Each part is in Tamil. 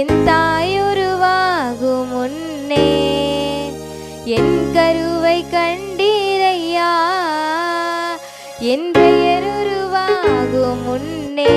என் தாய் உருவாகும் முன்னே என் கருவை கண்டீரையா என் பெயர் உருவாகும் முன்னே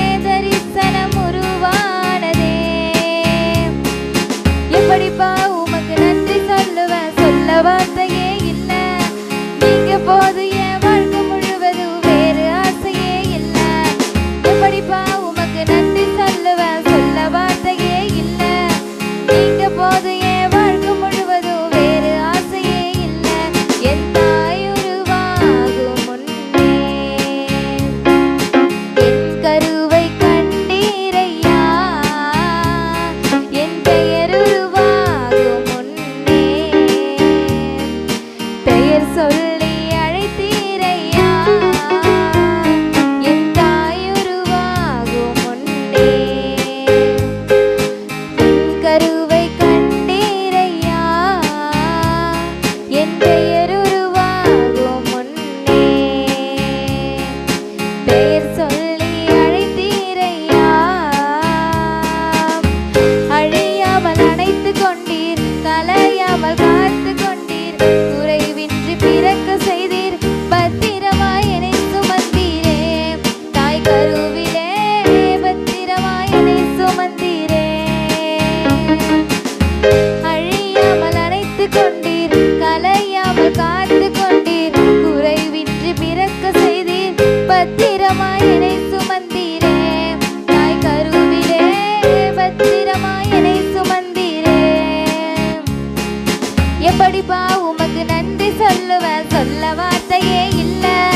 உமக்கு நன்றி சொல்லுவேன். சொல்ல வார்த்தையே இல்ல.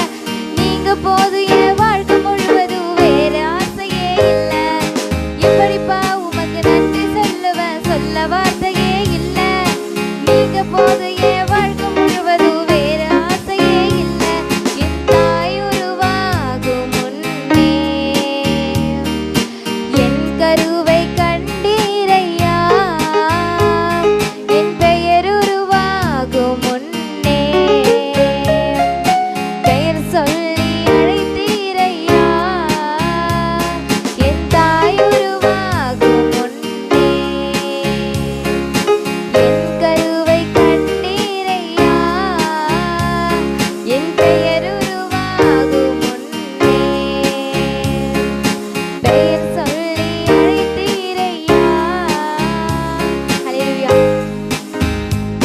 நீங்க போது